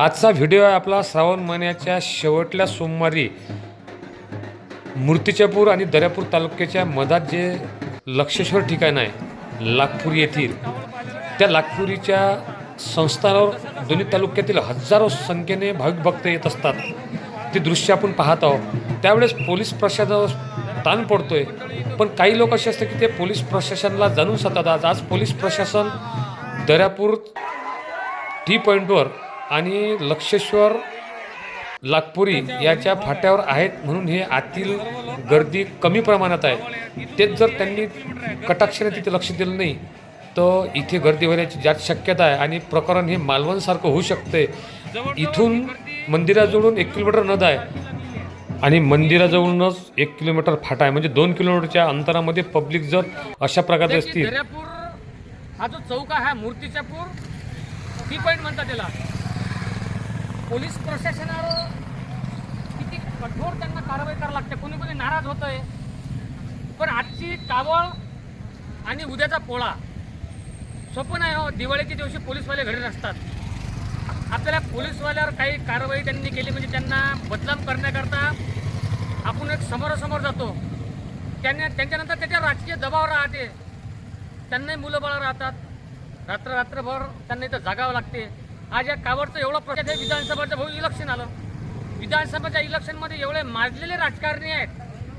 आजचा व्हिडिओ आहे आपला श्रावण महिन्याच्या शेवटल्या सोमवारी मूर्तिजापूर आणि दर्यापूर तालुक्याच्या मधात जे लक्षेश्वर ठिकाण आहे लाखपूर येथील त्या लाखपुरीच्या संस्थानावर दोन्ही तालुक्यातील हजारो संख्येने भाविक भक्त येत असतात. ते दृश्य आपण पाहत आहोत. त्यावेळेस पोलीस प्रशासनावर ताण पडतोय. पण काही लोक असे असतात की ते पोलीस प्रशासनाला जाणून सतात आज आज पोलीस प्रशासन दर्यापूर टी पॉईंटवर आणि लक्षेश्वर लाखपुरी याच्या फाट्यावर आहेत म्हणून हे आतील गर्दी कमी प्रमाणात आहे. तेच जर त्यांनी कटाक्षाने तिथे लक्ष दिलं नाही तर इथे गर्दी होण्याची जास्त शक्यता आहे आणि प्रकरण हे मालवणसारखं होऊ शकते. इथून मंदिराजवळून एक किलोमीटर नद आहे आणि मंदिराजवळूनच एक किलोमीटर फाटा आहे. म्हणजे दोन किलोमीटरच्या अंतरामध्ये पब्लिक जर अशा प्रकारे असतील हा जो चौक आहे हा मूर्तिजापूर टी पॉईंट म्हणतात त्याला. पोलीस प्रशासनावर किती कठोर त्यांना कारवाई करावी लागते. कोणी कोणी नाराज होत आहे पण आजची कावळ आणि उद्याचा पोळा सोपं नाही हो दिवाळीच्या दिवशी पोलीसवाले घरी नसतात. आपल्याला पोलीसवाल्यावर काही कारवाई त्यांनी केली म्हणजे त्यांना बदनाम करण्याकरता आपण एक समोरासमोर जातो. त्यांना त्यांच्यानंतर त्याच्या राजकीय दबाव राहते. त्यांनाही मुलं बाळं राहतात. रात्र रात्रभर त्यांना इथं जागावं लागते. आज या कावडचं एवढं प्रश्न आहे विधानसभेचं भाऊ इलेक्शन आलं. विधानसभेच्या इलेक्शनमध्ये एवढे माजलेले राजकारणी आहेत.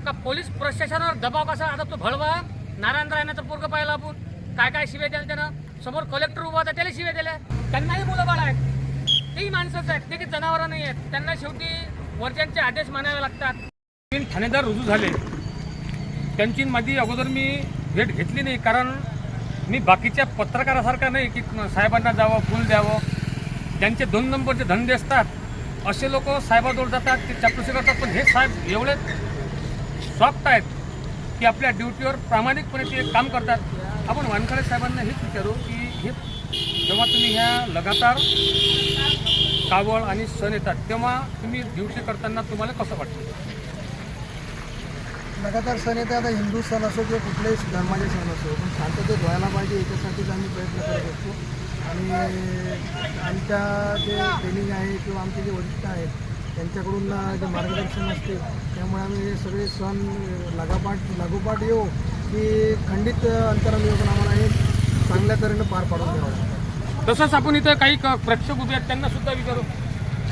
का पोलीस प्रशासनावर दबाव कसा? आता तो भळवा नारायण रायनाचं पोरग पाहिलं आपण. काय काय शिव्या द्याल त्यानं? समोर कलेक्टर उभा होता त्याला शिव्या दिल्या. त्यांनाही मुलं बाळ आहेत. तेही माणसंच आहेत. ते काही जनावरं नाही आहेत. त्यांना शेवटी वरच्यांचे आदेश मानावे लागतात. तीन ठाणेदार रुजू झाले. त्यांची माझी अगोदर मी भेट घेतली नाही कारण मी बाकीच्या पत्रकारासारखा नाही की साहेबांना जावं फुल द्यावं. ज्यांचे दोन नंबरचे धंदे असतात असे लोक साहेबाजवळ जातात ते चापलूसी करतात. पण हे साहेब एवढे सॉफ्ट आहेत की आपल्या ड्युटीवर प्रामाणिकपणे ते काम करतात. आपण वानखडे साहेबांना हेच विचारू की हे जेव्हा तुम्ही ह्या लगातार कावळ आणि सण येतात तेव्हा तुम्ही ड्युटी करताना तुम्हाला कसं वाटतं? लगातार सण येते आता हिंदू सण असो किंवा कुठल्याही धर्माचे सण असो पण शांततेत व्हायला पाहिजे याच्यासाठीच आम्ही प्रयत्न करत असतो. आणि आमच्या जे ट्रेनिंग आहे किंवा आमचे जे वरिष्ठ आहेत त्यांच्याकडून जे मार्गदर्शन असते त्यामुळे आम्ही हे सगळे सण लगापाठ लागोपाठ येऊ की खंडित अंतराल येऊ आम्हाला हे चांगल्या तऱ्हेनं पार पाडून द्यावं तसंच आपण इथं काही क- प्रेक्षक उभे आहेत त्यांना सुद्धा विचारू.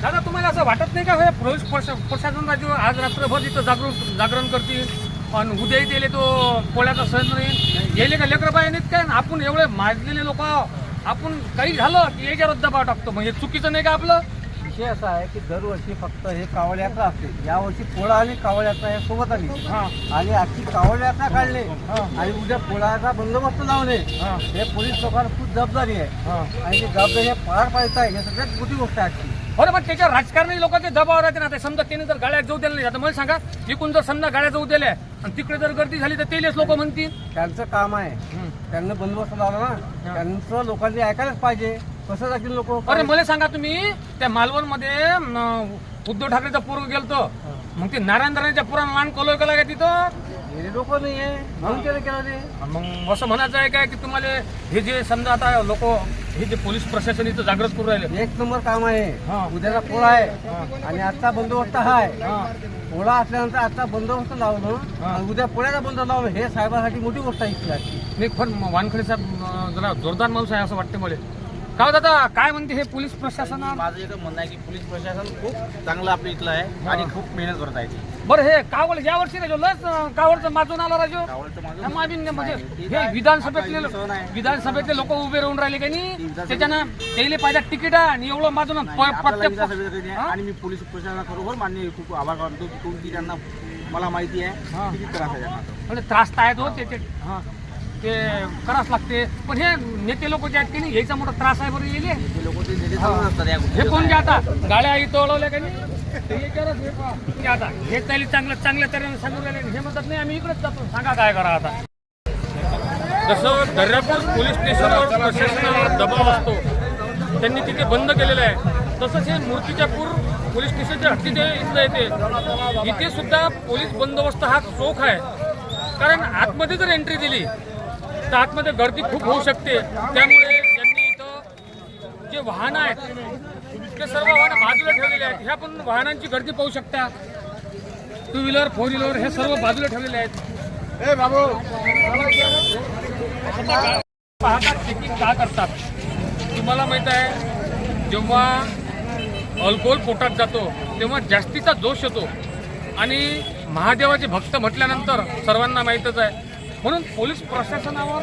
दादा तुम्हाला असं वाटत नाही का हे पोलीस प्रशा- प्रशासन राज्य आज रात्रभर इथं जागरूक जागरण करतील? आणि उद्याही गेले तो पोळ्याचा सण नाही गेले का लेकर पाहिजे नाहीत काय? आपण एवढे माजलेले लोक आपण काही झालं की याच्यावर दबाव टाकतो. म्हणजे चुकीचं नाही का आपलं? विषय असा आहे की दरवर्षी फक्त हे कावड यात्रा असते. यावर्षी पोळा आणि कावड यात्रा या सोबत आली. हां. आणि आजची कावड यात्रा काढली. आणि उद्या पोळाचा बंदोबस्त लावणे हां. हे पोलीस लोकांना खूप जबाबदारी आहे. आणि ती जबाबदारी हे पार पाडत आहे हे सगळ्यात मोठी गोष्ट आहे आजची. बरं पण त्याच्या राजकारणी लोकांचे दबाव राहते ना आता समजा त्यांनी जर गाड्या जाऊ दिल्या नाही आता मला सांगा इकडून जर समजा गाड्या जाऊ दिल्या आणि तिकडे जर गर्दी झाली तर तेलेच लोक म्हणतील. त्यांचं काम आहे. त्यांना बंदोबस्त लावला ना त्यांचं लोकांनी ऐकायलाच पाहिजे. कसं जातील लोक? अरे मला सांगा तुम्ही त्या मालवणमध्ये उद्धव ठाकरेचा पूर्व गेलतो. मग ते नारायण राणेच्या पुराण मान कोलोय केला का तिथं? गेले लोक नाही आहे म्हणून केलं केलं ते. मग असं म्हणायचं आहे काय की तुम्हाला हे जे समजा आता लोक हे जे पोलीस प्रशासन इथं जागृत करू राहिले. एक नंबर काम आहे. उद्याचा पोळा आहे. आणि आजचा बंदोबस्त हा. आहे. पोळा असल्यानंतर आजचा बंदोबस्त लावणं आणि उद्या पोळ्याचा बंदोबस्त लावणं हे साहेबांसाठी मोठी गोष्ट आहे इथली. नाही पण वानखडे साहेब जरा जोरदार माणूस आहे असं वाटते मला. का हो दादा काय म्हणते हे पोलीस प्रशासन माझं एकच म्हणणं आहे की पोलीस प्रशासन खूप चांगलं आपलं इथलं आहे आणि खूप मेहनत करत आहे ते. बरं हे कावड या वर्षी राजो लस कावडचं माजून आला राजो हा, माबीन नाही म्हणजे हे विधानसभेतले. विधानसभेतले लोक उभे राहून राहिले का नाही त्याच्यानं त्याला पाहिजे तिकीट आणि एवढं माझून नाही, आपल्याला प्रत्येक विधानसभेचं काही नाही. हा? आणि मी पोलीस प्रशासनाबरोबर मान्य खूप आभार मानतो की कोणती त्यांना मला माहिती हा. आहे किती त्रास आहे त्यांना म्हणजे त्रास तर आहेत हो ते ते- हा. ते करावंच लागते. पण हे नेते लोक जे आहेत की नाही याचा मोठा त्रास आहे बरं येले. ते लोक ते नेते चालवत असतात या हे कोण जे आता. गाड्या इथं ओळवल्या का नाही? ते हे पहा. हे आता हे त्याला चांगलं चांगल्या तऱ्हेने सांगून राहिले. हे म्हणतात नाही आम्ही इकडेच जातो. सांगा काय करा आता. जसं दर्यापूर पोलीस स्टेशनवर प्रशासनाला दबाव असतो त्यांनी तिथे बंद केलेलं आहे. तसंच हे मूर्तिजापूर पोलीस स्टेशनच्या हद्दीत हे इथलं येते. इथे सुद्धा पोलीस बंदोबस्त हा चोख आहे. कारण आतमध्ये जर एंट्री दिली तर आतमध्ये गर्दी खूप होऊ शकते. त्यामुळे यांनी इथं जे वाहनं आहेत ते सर्व वाहनं बाजूला ठेवलेले आहेत. ह्या पण वाहनांची गर्दी पाहू शकता. टू व्हीलर फोर व्हीलर हे सर्व बाजूला ठेवलेले आहेत. पाहतात चेकिंग का करतात? तुम्हाला माहीत आहे जेव्हा अल्कोहोल पोटात जातो तेव्हा जास्तीचा जोश येतो. आणि महादेवाचे भक्त म्हटल्यानंतर सर्वांना माहीतच आहे म्हणून पोलीस प्रशासनावर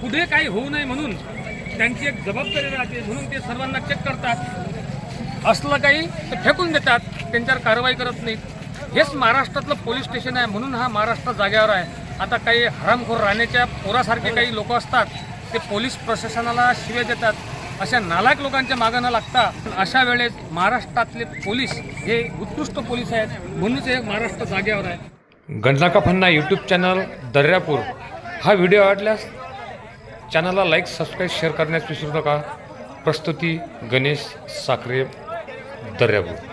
पुढे काही होऊ नये म्हणून त्यांची एक जबाबदारी राहते म्हणून ते सर्वांना चेक करतात. असलं काही ते फेकून देतात. त्यांच्यावर कारवाई करत नाहीत. हेच महाराष्ट्रातलं पोलीस स्टेशन आहे. म्हणून हा महाराष्ट्र जाग्यावर आहे. आता काही हरामखोर राहण्याच्या पोरासारखे काही लोक असतात. ते पोलीस प्रशासनाला शिव्या देतात. अशा नालायक लोकांच्या मागं न लागता अशा वेळेस महाराष्ट्रातले पोलीस हे उत्कृष्ट पोलीस आहेत. म्हणूनच हे महाराष्ट्र जाग्यावर आहे. गणनाका फन्ना यूट्यूब चॅनल दर्यापूर. हा व्हिडिओ आवडल्यास चॅनलला लाईक सबस्क्राईब शेअर करण्यास विसरू नका. प्रस्तुती गणेश साखरे दर्यापूर.